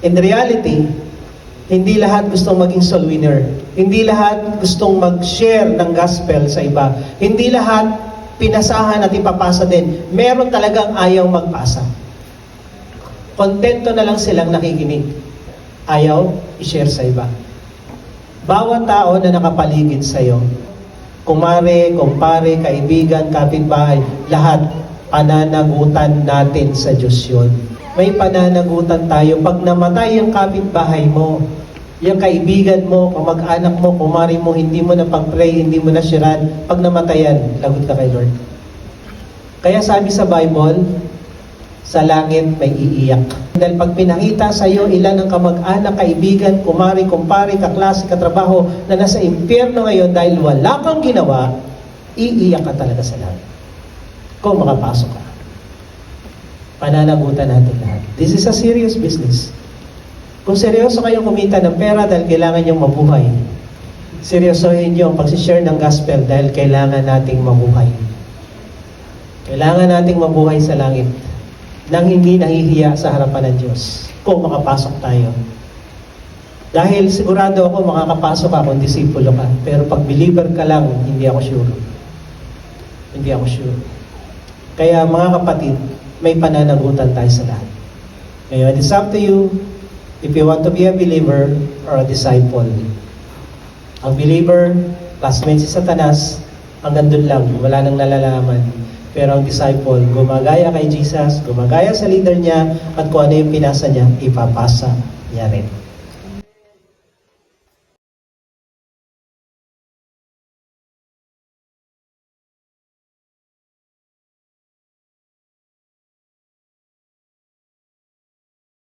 In reality, hindi lahat gustong maging soul winner. Hindi lahat gustong mag-share ng gospel sa iba. Hindi lahat pinasahan at ipapasa din. Meron talagang ayaw magpasa. Kontento na lang silang nakikinig. Ayaw i-share sa iba. Bawat tao na nakapaligid sa iyo, kumare, kumpare, kaibigan, kapitbahay, lahat pananagutan natin sa Diyos yun. May pananagutan tayo. Pag namatay ang kapitbahay mo, yung kaibigan mo, kamag-anak mo, kumari mo, hindi mo na pag-pray, hindi mo na shiran, pag namatayan, lagot ka kay Lord. Kaya sabi sa Bible, sa langit may iiyak. Dahil pag pinakita sa iyo ilan ang kamag-anak, kaibigan, kumari, kumpari, kaklase, katrabaho na nasa impyerno ngayon dahil wala kang ginawa, iiyak ka talaga sa langit. Kung makapasok ka. Pananagutan natin lahat. This is a serious business. Kung seryoso kayong kumita ng pera dahil kailangan niyong mabuhay, seryosohin niyo ang pagsishare ng gospel dahil kailangan nating mabuhay. Kailangan nating mabuhay sa langit nang hindi nahihiya sa harapan ng Diyos kung makapasok tayo. Dahil sigurado ako makakapasok ka kung disipulo ka. Pero pag believer ka lang, hindi ako sure. Hindi ako sure. Kaya mga kapatid, may pananagutan tayo sa lahat. Ngayon, it's up to you if you want to be a believer or a disciple. Ang believer, classmate si Satanas, hanggang doon lang, wala nang nalalaman. Pero ang disciple, gumagaya kay Jesus, gumagaya sa leader niya, at kung ano yung pinasa niya, ipapasa niya rin.